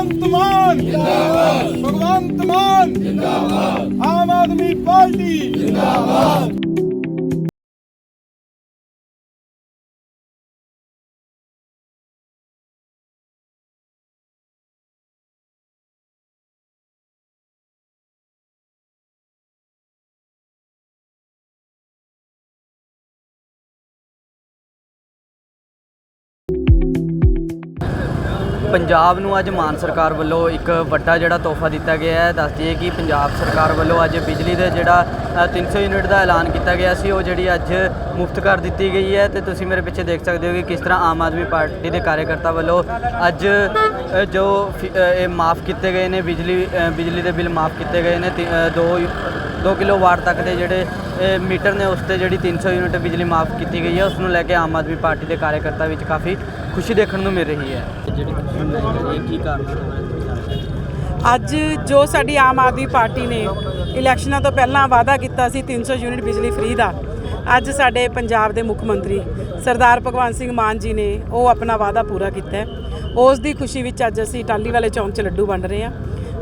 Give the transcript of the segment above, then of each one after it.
ਭਗਵੰਤ ਮਾਨ। ਜਿੰਦਾਬਾਦ। ਭਗਵੰਤ ਮਾਨ। ਜਿੰਦਾਬਾਦ। ਆਮ ਆਦਮੀ ਪਾਰਟੀ। ਪੰਜਾਬ ਨੂੰ ਅੱਜ ਮਾਨ ਸਰਕਾਰ ਵੱਲੋਂ ਇੱਕ ਵੱਡਾ ਜਿਹੜਾ ਤੋਹਫਾ ਦਿੱਤਾ ਗਿਆ ਹੈ। ਦੱਸ ਦਈਏ ਕਿ ਪੰਜਾਬ ਸਰਕਾਰ ਵੱਲੋਂ ਅੱਜ ਬਿਜਲੀ ਦੇ ਜਿਹੜਾ ਅ, 300 ਯੂਨਿਟ ਦਾ ਐਲਾਨ ਕੀਤਾ ਗਿਆ ਸੀ। ਉਹ ਜਿਹੜੀ ਅੱਜ ਮੁਫਤ ਕਰ ਦਿੱਤੀ ਗਈ ਹੈ ਤੇ ਤੁਸੀਂ ਮੇਰੇ ਪਿੱਛੇ ਦੇਖ ਸਕਦੇ ਹੋ ਕਿ ਕਿਸ ਤਰ੍ਹਾਂ ਆਮ ਆਦਮੀ ਪਾਰਟੀ ਦੇ ਕਾਰਜਕਰਤਾ ਵੱਲੋਂ ਅੱਜ ਜੋ ਫਿ- ਇਹ ਮਾਫ ਕੀਤੇ ਗਏ ਨੇ ਬਿਜਲੀ ਬਿਜਲੀ ਦੇ ਬਿੱਲ ਮਾਫ ਕੀਤੇ ਗਏ ਨੇ। 2 2 ਕਿਲੋਵਾਟ ਤੱਕ ਦੇ ਜਿਹੜੇ, ਇਹ ਮੀਟਰ ਨੇ ਉਸ ਤੇ ਜਿਹੜੀ 300 ਯੂਨਿਟ ਬਿਜਲੀ ਮਾਫ ਕੀਤੀ ਗਈ ਹੈ, ਉਸ ਨੂੰ ਲੈ ਕੇ ਆਮ ਆਦਮੀ ਪਾਰਟੀ ਦੇ ਕਾਰਜਕਰਤਾ ਵਿੱਚ ਕਾਫੀ ਖੁਸ਼ੀ ਦੇਖਣ ਨੂੰ ਮਿਲ ਰਹੀ ਹੈ। ਜਿਹੜੀ ਖੁਸ਼ੀ ਕੀ ਕਾਰਨ ਅੱਜ ਜੋ ਸਾਡੀ ਆਮ ਆਦਮੀ ਪਾਰਟੀ ਨੇ ਇਲੈਕਸ਼ਨਾਂ ਤੋਂ ਪਹਿਲਾਂ ਵਾਅਦਾ ਕੀਤਾ ਸੀ 300 ਯੂਨਿਟ ਬਿਜਲੀ ਫ੍ਰੀ ਦਾ, ਅੱਜ ਸਾਡੇ ਪੰਜਾਬ ਦੇ ਮੁੱਖ ਮੰਤਰੀ ਸਰਦਾਰ ਭਗਵੰਤ ਸਿੰਘ ਮਾਨ ਜੀ ਨੇ ਉਹ ਆਪਣਾ ਵਾਅਦਾ ਪੂਰਾ ਕੀਤਾ ਉਸ ਦੀ ਖੁਸ਼ੀ ਵਿੱਚ ਅੱਜ ਅਸੀਂ ਟਾਲੀ ਵਾਲੇ ਚੌਂਕ 'ਚ ਲੱਡੂ ਵੰਡ ਰਹੇ ਹਾਂ।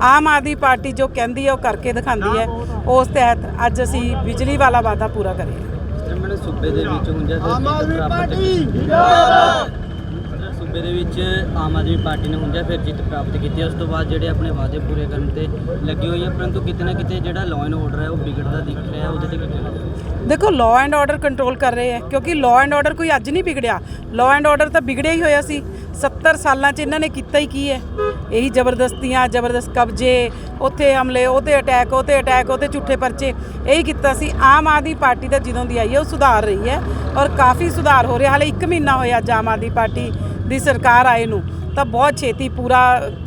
ਆਮ ਆਦਮੀ ਪਾਰਟੀ ਜੋ ਕਹਿੰਦੀ ਹੈ ਉਹ ਕਰਕੇ ਦਿਖਾਉਂਦੀ ਹੈ। ਉਸ ਤਹਿਤ ਅੱਜ ਅਸੀਂ ਬਿਜਲੀ ਵਾਲਾ ਵਾਅਦਾ ਪੂਰਾ ਜਿਹੜੇ ਸੂਬੇ ਦੇ ਵਿੱਚ ਹੁੰਜਾ ਆਮ ਆਦਮੀ ਪਾਰਟੀ! ਸੂਬੇ ਦੇ ਵਿੱਚ ਆਮ ਆਦਮੀ ਪਾਰਟੀ ਨੇ ਹੁੰਜਾ ਫਿਰ ਜਿੱਤ ਪ੍ਰਾਪਤ ਕੀਤੀ ਹੈ। ਉਸ ਤੋਂ ਬਾਅਦ ਜਿਹੜੇ ਆਪਣੇ ਵਾਅਦੇ ਪੂਰੇ ਕਰਨ ਤੇ ਲੱਗੀ ਹੋਈ ਹੈ ਪਰੰਤੂ ਕਿਤੇ ਨਾ ਕਿਤੇ ਜਿਹੜਾ ਲਾਅ ਐਂਡ ਆਰਡਰ ਹੈ ਉਹ ਵਿਗੜਦਾ ਦਿਖ ਰਿਹਾ ਹੈ। ਉਹਦੇ ਤੇ ਕੀ ਦੇਖੋ ਲਾਅ ਐਂਡ ਆਰਡਰ ਕੰਟਰੋਲ ਕਰ ਰਹੇ ਹੈ ਕਿਉਂਕਿ ਲਾਅ ਐਂਡ ਆਰਡਰ ਕੋਈ ਅੱਜ ਨਹੀਂ ਵਿਗੜਿਆ। ਲਾਅ ਐਂਡ ਆਰਡਰ ਤਾਂ ਵਿਗੜਿਆ ਹੀ ਹੋਇਆ ਸੀ। 70 ਸਾਲਾਂ 'ਚ ਇਹਨਾਂ ਨੇ ਕੀਤਾ ਹੀ ਕੀ ਹੈ? ਇਹੀ ਜ਼ਬਰਦਸਤੀਆਂ, ਜ਼ਬਰਦਸਤ ਕਬਜ਼ੇ, ਉੱਥੇ ਹਮਲੇ ਉਹਤੇ ਅਟੈਕ ਉਹਤੇ ਅਟੈਕ ਉਹਤੇ ਝੂਠੇ ਪਰਚੇ, ਇਹੀ ਕੀਤਾ ਸੀ। ਆਮ ਆਦਮੀ ਪਾਰਟੀ ਤਾਂ ਜਦੋਂ ਦੀ ਆਈ ਹੈ, ਉਹ ਸੁਧਾਰ ਰਹੀ ਹੈ ਔਰ ਕਾਫੀ ਸੁਧਾਰ ਹੋ ਰਿਹਾ। ਹਾਲੇ 1 ਮਹੀਨਾ ਹੋਇਆ ਅੱਜ ਆਮ ਆਦਮੀ ਪਾਰਟੀ ਦੀ ਸਰਕਾਰ ਆਏ ਨੂੰ। ਤਾਂ ਬਹੁਤ ਛੇਤੀ ਪੂਰਾ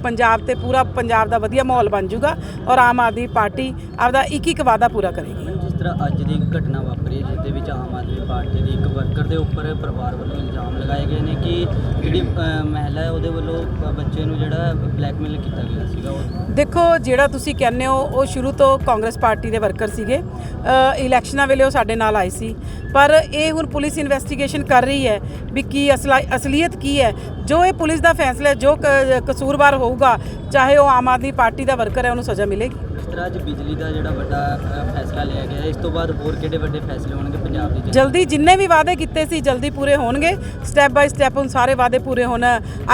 ਪੰਜਾਬ ਤੇ ਪੂਰਾ ਪੰਜਾਬ ਦਾ ਵਧੀਆ ਮਾਹੌਲ ਬਣ ਜਾਊਗਾ ਔਰ ਆਮ ਆਦਮੀ ਪਾਰਟੀ ਆਪਦਾ ਇੱਕ ਇੱਕ ਵਾਅਦਾ ਪੂਰਾ ਕਰੇਗੀ। ਤਰ੍ਹਾਂ ਅੱਜ ਦੀ ਘਟਨਾ ਵਾਪਰੀ ਹੈ ਜਿਸ ਦੇ ਵਿੱਚ ਆਮ ਆਦਮੀ ਪਾਰਟੀ ਦੀ ਇੱਕ ਵਰਕਰ ਦੇ ਉੱਪਰ ਪਰਿਵਾਰ ਵੱਲੋਂ ਇਲਜ਼ਾਮ ਲਗਾਏ ਗਏ ਨੇ ਕਿ ਜਿਹੜੀ ਅ, ਮਹਿਲਾ ਹੈ ਉਹਦੇ ਵੱਲੋਂ ਬੱਚੇ ਨੂੰ ਜਿਹੜਾ ਬਲੈਕਮੇਲ ਕੀਤਾ ਗਿਆ ਸੀਗਾ ਉਹ। ਦੇਖੋ ਜਿਹੜਾ ਤੁਸੀਂ ਕਹਿੰਦੇ ਹੋ ਉਹ ਸ਼ੁਰੂ ਤੋਂ ਕਾਂਗਰਸ ਪਾਰਟੀ ਦੇ ਵਰਕਰ ਸੀਗੇ। ਅ, ਇਲੈਕਸ਼ਨਾਂ ਵੇਲੇ ਉਹ ਸਾਡੇ ਨਾਲ ਆਏ ਸੀ। ਪਰ ਇਹ ਹੁਣ ਪੁਲਿਸ ਇਨਵੈਸਟੀਗੇਸ਼ਨ ਕਰ ਰਹੀ ਹੈ ਵੀ ਕੀ ਅਸਲਾ- ਅਸਲੀਅਤ ਕੀ ਹੈ। ਜੋ ਇਹ ਪੁਲਿਸ ਦਾ ਫੈਸਲਾ ਹੈ ਜੋ ਕ- ਕਸੂਰਵਾਰ ਹੋਊਗਾ ਚਾਹੇ ਉਹ ਆਮ ਆਦਮੀ ਪਾਰਟੀ ਦਾ ਵਰਕਰ ਹੈ ਉਹਨੂੰ ਸਜ਼ਾ ਮਿਲੇਗੀ। ਇਸ ਤਰ੍ਹਾਂ ਅੱਜ ਬਿਜਲੀ ਦਾ ਜਿਹੜਾ ਵੱਡਾ ਅ, ਫੈਸਲਾ ਲਿਆ ਗਿਆ ਹੈ ਇਸ ਤੋਂ ਬਾਅਦ ਹੋਰ ਕਿਹੜੇ ਵੱਡੇ ਫੈਸਲੇ ਹੋਣਗੇ ਪੰਜਾਬ ਦੀ ਜਲਦੀ ਜਿੰਨੇ ਵੀ ਵਾਅਦੇ ਕੀਤੇ ਸੀ ਜਲਦੀ ਪੂਰੇ ਹੋਣਗੇ। ਸਟੈਪ ਬਾਈ ਸਟੈਪ ਹੁਣ ਸਾਰੇ ਵਾਅਦੇ ਪੂਰੇ ਹੋਣ।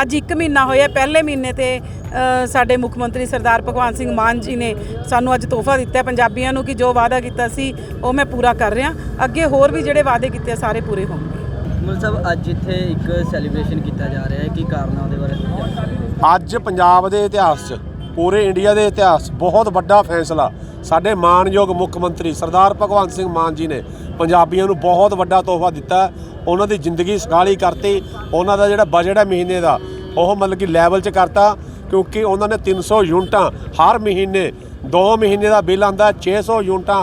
ਅੱਜ 1 ਮਹੀਨਾ ਹੋਇਆ ਪਹਿਲੇ ਮਹੀਨੇ ਤੇ ਸਾਡੇ ਮੁੱਖ ਮੰਤਰੀ ਸਰਦਾਰ ਭਗਵੰਤ ਸਿੰਘ ਮਾਨ ਜੀ ਨੇ ਸਾਨੂੰ ਅੱਜ ਤੋਹਫਾ ਦਿੱਤਾ ਪੰਜਾਬੀਆਂ ਨੂੰ ਕਿ ਜੋ ਵਾਅਦਾ ਕੀਤਾ ਸੀ ਉਹ ਮੈਂ ਪੂਰਾ ਕਰ ਰਿਹਾ। ਅੱਗੇ ਹੋਰ ਵੀ ਜਿਹੜੇ ਵਾਅਦੇ ਕੀਤੇ ਆ, ਸਾਰੇ ਪੂਰੇ ਹੋਣਗੇ। ਮੁਲ ਸਾਹਿਬ ਅੱਜ ਇੱਥੇ ਇੱਕ ਸੈਲੀਬ੍ਰੇਸ਼ਨ ਕੀਤਾ ਜਾ ਰਿਹਾ ਹੈ। ਕੀ ਕਾਰਨ ਹੈ ਉਹਦੇ ਬਾਰੇ ਅੱਜ ਪੰਜਾਬ ਦੇ ਇਤਿਹਾਸ 'ਚ ਪੂਰੇ ਇੰਡੀਆ ਦੇ ਇਤਿਹਾਸ, ਬਹੁਤ ਵੱਡਾ ਫੈਸਲਾ। ਸਾਡੇ ਮਾਨਯੋਗ ਮੁੱਖ ਮੰਤਰੀ ਸਰਦਾਰ ਭਗਵੰਤ ਸਿੰਘ ਮਾਨ ਜੀ ਨੇ ਪੰਜਾਬੀਆਂ ਨੂੰ ਬਹੁਤ ਵੱਡਾ ਤੋਹਫਾ ਦਿੱਤਾ। ਉਹਨਾਂ ਦੀ ਜ਼ਿੰਦਗੀ ਸਖਾਲੀ ਕਰਤੀ। ਉਹਨਾਂ ਦਾ ਜਿਹੜਾ ਬਜਟ ਹੈ ਮਹੀਨੇ ਦਾ, ਉਹ ਮਤਲਬ ਕਿ ਲੈਵਲ 'ਚ ਕਰਤਾ। ਕਿਉਂਕਿ ਉਹਨਾਂ ਨੇ 300 ਯੂਨਿਟਾਂ ਹਰ ਮਹੀਨੇ 2 ਮਹੀਨੇ ਦਾ ਬਿੱਲ ਆਂਦਾ 600 ਯੂਨਿਟਾਂ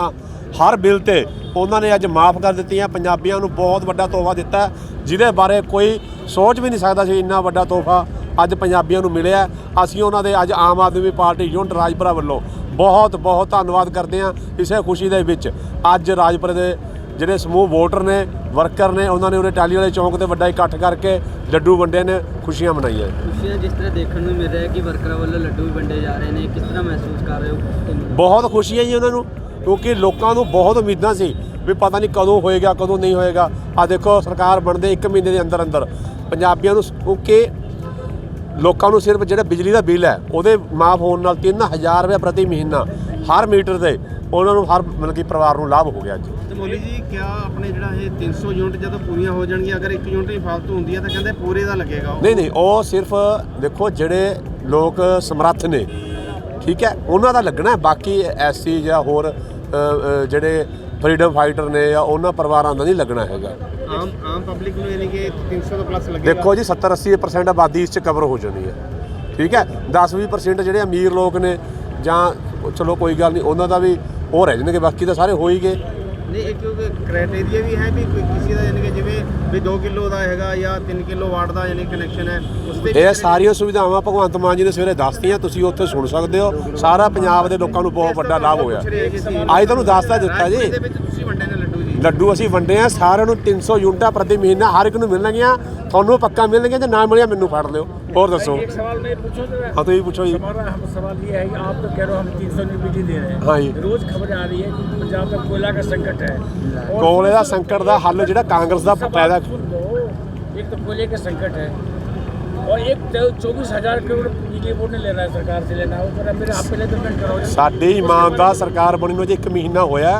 ਹਰ ਬਿੱਲ ਤੇ ਉਹਨਾਂ ਨੇ ਅੱਜ ਮਾਫ ਕਰ ਦਿੱਤੀਆਂ। ਪੰਜਾਬੀਆਂ ਨੂੰ ਬਹੁਤ ਵੱਡਾ ਤੋਹਫਾ ਦਿੱਤਾ। ਜਿਹਦੇ ਬਾਰੇ ਕੋਈ ਸੋਚ ਵੀ ਨਹੀਂ ਸਕਦਾ ਸੀ, ਇੰਨਾ ਵੱਡਾ ਤੋਹਫਾ। ਅੱਜ ਪੰਜਾਬੀਆਂ ਨੂੰ ਮਿਲਿਆ। ਅਸੀਂ ਉਹਨਾਂ ਦੇ ਅੱਜ ਆਮ ਆਦਮੀ ਪਾਰਟੀ ਯੂਨਿਟ ਰਾਜਪੁਰਾ ਵੱਲੋਂ ਬਹੁਤ ਬਹੁਤ ਧੰਨਵਾਦ ਕਰਦੇ ਹਾਂ ਇਸੇ ਖੁਸ਼ੀ ਦੇ ਵਿੱਚ। ਅੱਜ ਰਾਜਪੁਰੇ ਦੇ ਜਿਹੜੇ ਸਮੂਹ ਵੋਟਰ ਨੇ ਵਰਕਰ ਨੇ ਉਹਨਾਂ ਨੇ ਉਰੇ ਟਾਲੀ ਵਾਲੇ ਚੌਂਕ ਤੇ ਵੱਡਾ ਇਕੱਠ ਕਰਕੇ ਲੱਡੂ ਵੰਡੇ ਨੇ ਖੁਸ਼ੀਆਂ ਮਨਾਈਆਂ। ਖੁਸ਼ੀਆਂ ਜਿਸ ਤਰ੍ਹਾਂ ਦੇਖਣ ਨੂੰ ਮਿਲ ਰਿਹਾ ਹੈ ਕਿ ਵਰਕਰਾਂ ਵੱਲੋਂ ਲੱਡੂ ਵੀ ਵੰਡੇ ਜਾ ਰਹੇ ਨੇ ਕਿਸ ਤਰ੍ਹਾਂ ਮਹਿਸੂਸ ਕਰ ਰਹੇ ਹੋ ਬਹੁਤ ਖੁਸ਼ੀ ਹੈ ਜੀ ਉਹਨਾਂ ਨੂੰ ਕਿਉਂਕਿ ਲੋਕਾਂ ਨੂੰ ਬਹੁਤ ਉਮੀਦਾਂ ਸੀ ਵੀ ਪਤਾ ਨਹੀਂ ਕਦੋਂ ਹੋਏਗਾ ਕਦੋਂ ਨਹੀਂ ਹੋਏਗਾ। ਆ ਦੇਖੋ ਸਰਕਾਰ ਬਣਦੇ 1 ਮਹੀਨੇ ਦੇ ਅੰਦਰ ਅੰਦਰ ਪੰਜਾਬੀਆਂ ਨੂੰ ਕਿਉਂਕਿ ਲੋਕਾਂ ਨੂੰ ਸਿਰਫ ਜਿਹੜਾ ਬਿਜਲੀ ਦਾ ਬਿੱਲ ਹੈ ਉਹਦੇ ਮਾਫ ਹੋਣ ਨਾਲ 3000 ਰੁਪਏ ਪ੍ਰਤੀ ਮਹੀਨਾ ਹਰ ਮੀਟਰ ਦੇ ਉਹਨਾਂ ਨੂੰ ਹਰ ਮਤਲਬ ਕਿ ਪਰਿਵਾਰ ਨੂੰ ਲਾਭ ਹੋ ਗਿਆ ਤੇ ਮੋਲੀ ਜੀ ਕਿਆ ਆਪਣੇ ਜਿਹੜਾ ਇਹ 300 ਯੂਨਿਟ ਜਦੋਂ ਪੂਰੀਆਂ ਹੋ ਜਾਣਗੀਆਂ ਅਗਰ ਇੱਕ ਯੂਨਿਟ ਹੀ ਫालतू ਹੁੰਦੀ ਹੈ ਤਾਂ ਕਹਿੰਦੇ ਪੂਰੇ ਦਾ ਲੱਗੇਗਾ ਉਹ ਨਹੀਂ ਨਹੀਂ ਉਹ ਸਿਰਫ ਦੇਖੋ ਜਿਹੜੇ ਲੋਕ ਸਮਰੱਥ ਨੇ ਠੀਕ ਹੈ ਉਹਨਾਂ ਦਾ ਲੱਗਣਾ ਹੈ। ਬਾਕੀ ਐਸਸੀ ਜਾਂ ਹੋਰ ਜਿਹੜੇ ਫਰੀडम ਫਾਈਟਰ ਨੇ ਜਾਂ ਉਹਨਾਂ ਪਰਿਵਾਰਾਂ ਦਾ ਨਹੀਂ ਲੱਗਣਾ ਹੈਗਾ। ਆਮ ਆਮ ਪਬਲਿਕ ਨੂੰ ਯਾਨੀ ਕਿ 300 ਤੋਂ ਪਲੱਸ ਲੱਗੇਗਾ। ਦੇਖੋ ਜੀ 70 80% ਆਬਾਦੀ ਇਸ ਚ ਕਵਰ ਹੋ ਜਾਣੀ ਹੈ। ਠੀਕ ਹੈ? 10 20% ਜਿਹੜੇ ਅਮੀਰ ਲੋਕ ਨੇ ਜਾਂ ਚਲੋ ਕੋਈ ਗੱਲ ਨਹੀਂ ਉਹਨਾਂ ਦਾ ਵੀ ਉਹ ਰਹਿ ਜਾਣਗੇ ਬਾਕੀ ਤਾਂ ਸਾਰੇ ਹੋ ਹੀ ਗਏ। ਨਹੀਂ ਇਹ ਕਿਉਂਕਿ ਕ੍ਰਾਈਟੇਰੀਆ ਵੀ ਹੈ ਵੀ ਕੋਈ ਕਿਸੇ ਦਾ ਯਾਨੀ ਕਿ ਜਿਵੇਂ ਵੀ 2 ਕਿਲੋ ਦਾ ਹੈਗਾ ਜਾਂ 3 ਕਿਲੋ ਵਾਟ ਦਾ ਯਾਨੀ ਕਨੈਕਸ਼ਨ ਹੈ ਉਸ ਤੇ ਇਹ ਸਾਰੀਆਂ ਸੁਵਿਧਾਵਾਂ ਭਗਵੰਤ ਮਾਨ ਜੀ ਨੇ ਸਵੇਰੇ ਦੱਸਤੀਆਂ ਤੁਸੀਂ ਉੱਥੇ ਸੁਣ ਸਕਦੇ ਹੋ। ਸਾਰਾ ਪੰਜਾਬ ਦੇ ਲੋਕਾਂ ਨੂੰ ਬਹੁਤ ਵੱਡਾ ਲਾਭ ਹੋਇਆ। ਅੱਜ ਤੁਹਾਨੂੰ ਦੱਸਤਾ ਦਿੱਤਾ ਜੀ ਇਹਦੇ ਵਿੱਚ ਤੁਸੀਂ ਵੰਡੇ ਨੇ ਲੱਡੂ ਜੀ ਲੱਡੂ ਅਸੀਂ ਵੰਡੇ ਆ ਸਾਰਿਆਂ ਨੂੰ 300 ਯੂਨਿਟਾਂ ਪ੍ਰਤੀ ਮਹੀਨਾ ਹਰ ਇੱਕ ਨੂੰ ਮਿਲਣਗੀਆਂ ਤੁਹਾਨੂੰ ਪੱਕਾ ਮਿਲਣਗੀਆਂ ਜੇ ਨਾ ਮਿਲਿਆ ਮੈਨੂੰ ਫੜ ਲਿਓ ਹੋਰ ਦੱਸੋ एक सवाल मैं पूछूं तो ਹਾਂ ਤੁਸੀਂ ਪੁੱਛੋ ਜੀ हमारा हम सवाल ये है कि आप तो कह रहे हो हम तीन सौ यूनिट बिजली दे रहे हैं हाँ जी। रोज खबरें आ रही है कि पंजाब में कोयला का संकट है और ਕੋਲੇ ਦਾ ਸੰਕਟ ਦਾ ਹੱਲ ਜਿਹੜਾ ਕਾਂਗਰਸ ਦਾ सब ਪੈਦਾ आप सुन लो एक तो कोयले का संकट है और एक चौबीस हजार करोड़ बिजली बोर्ड ने लेना है सरकार से लेना है वो तो मेरे आप पहले तो पेमेंट कराओ ਸਾਡੀ ਇਮਾਨਦਾਰ ਸਰਕਾਰ ਬਣੀ ਨੂੰ ਜੇ 1 ਮਹੀਨਾ ਹੋਇਆ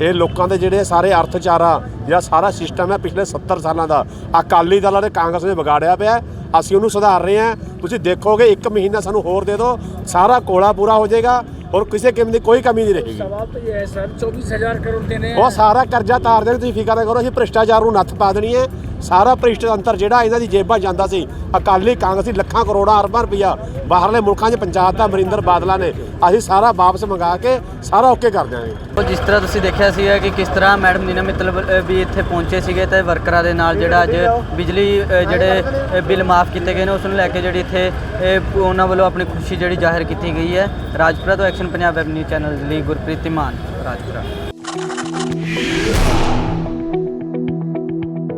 ਇਹ ਲੋਕਾਂ ਦੇ ਜਿਹੜੇ ਸਾਰੇ ਅਰਥਚਾਰਾ ਜਾਂ ਸਾਰਾ ਸਿਸਟਮ ਹੈ ਪਿਛਲੇ 70 ਸਾਲਾਂ ਦਾ। ਅਕਾਲੀ ਦਲ ਅਤੇ ਕਾਂਗਰਸ ਨੇ ਵਿਗਾੜਿਆ ਪਿਆ ਅਸੀਂ ਉਹਨੂੰ ਸੁਧਾਰ ਰਹੇ ਹਾਂ। ਤੁਸੀਂ ਦੇਖੋਗੇ ਇੱਕ ਮਹੀਨਾ ਸਾਨੂੰ ਹੋਰ ਦੇ ਦਿਓ। ਸਾਰਾ ਕੋਲਾ ਪੂਰਾ ਹੋ ਜਾਏਗਾ ਔਰ ਕਿਸੇ ਕਿਸਮ ਦੀ ਕੋਈ ਕਮੀ ਨਹੀਂ ਰਹੇਗੀ। ਸਵਾਲ ਤਾਂ ਇਹ ਹੈ ਸਰ 24000 ਕਰੋੜ ਦੇਣੇ ਉਹ ਸਾਰਾ ਕਰਜ਼ਾ ਤਾਰ ਦੇਣ ਤੁਸੀਂ ਫਿਕਰ ਨਾ ਕਰੋ ਅਸੀਂ ਭ੍ਰਿਸ਼ਟਾਚਾਰ ਨੂੰ ਨੱਥ ਪਾ ਦੇਣੀ ਹੈ। ਸਾਰਾ ਭ੍ਰਿਸ਼ਟ ਭ੍ਰਿਸ਼ਟਤੰਤਰ ਜਿਹੜਾ ਇਹਨਾਂ ਦੀ ਜੇਬਾਂ ਜਾਂਦਾ ਸੀ, ਅਕਾਲੀ ਕਾਂਗਰਸੀ ਲੱਖਾਂ ਕਰੋੜਾਂ ਅਰਬਾਂ ਰੁਪਇਆ ਬਾਹਰਲੇ ਮੁਲਕਾਂ 'ਚ ਪੰਜਾਬ ਦਾ ਅਮਰਿੰਦਰ ਬਾਦਲਾ ਨੇ, ਅਸੀਂ ਸਾਰਾ ਵਾਪਸ ਮੰਗਾ ਕੇ ਸਾਰਾ ਓਕੇ ਕਰ ਦਿਆਂਗੇ। ਜਿਸ ਤਰ੍ਹਾਂ ਤੁਸੀਂ ਦੇਖਿਆ ਸੀਗਾ ਕਿ ਕਿਸ ਤਰ੍ਹਾਂ ਮੈਡਮ ਨੀਨਾ ਮਿੱਤਲ ਵੀ ਇੱਥੇ ਪਹੁੰਚੇ ਸੀਗੇ ਤੇ ਵਰਕਰਾਂ ਦੇ ਨਾਲ ਜਿਹੜਾ ਅੱਜ ਬਿਜਲੀ ਜਿਹੜੇ ਬਿੱਲ ਮਾਫ ਕੀਤੇ ਗਏ ਨੇ, ਉਸ ਨੂੰ ਲੈ ਕੇ ਜਿਹੜੀ ਇੱਥੇ ਉਹਨਾਂ ਵੱਲੋਂ ਆਪਣੀ ਖੁਸ਼ੀ ਜਿਹੜੀ ਜ਼ਾਹਿਰ ਕੀਤੀ ਗਈ ਹੈ। ਰਾਜਪੁਰਾ ਤੋਂ action Punjab web news channel ਲਈ ਗੁਰਪ੍ਰੀਤ ਧੀਮਾਨ, ਰਾਜਪੁਰਾ।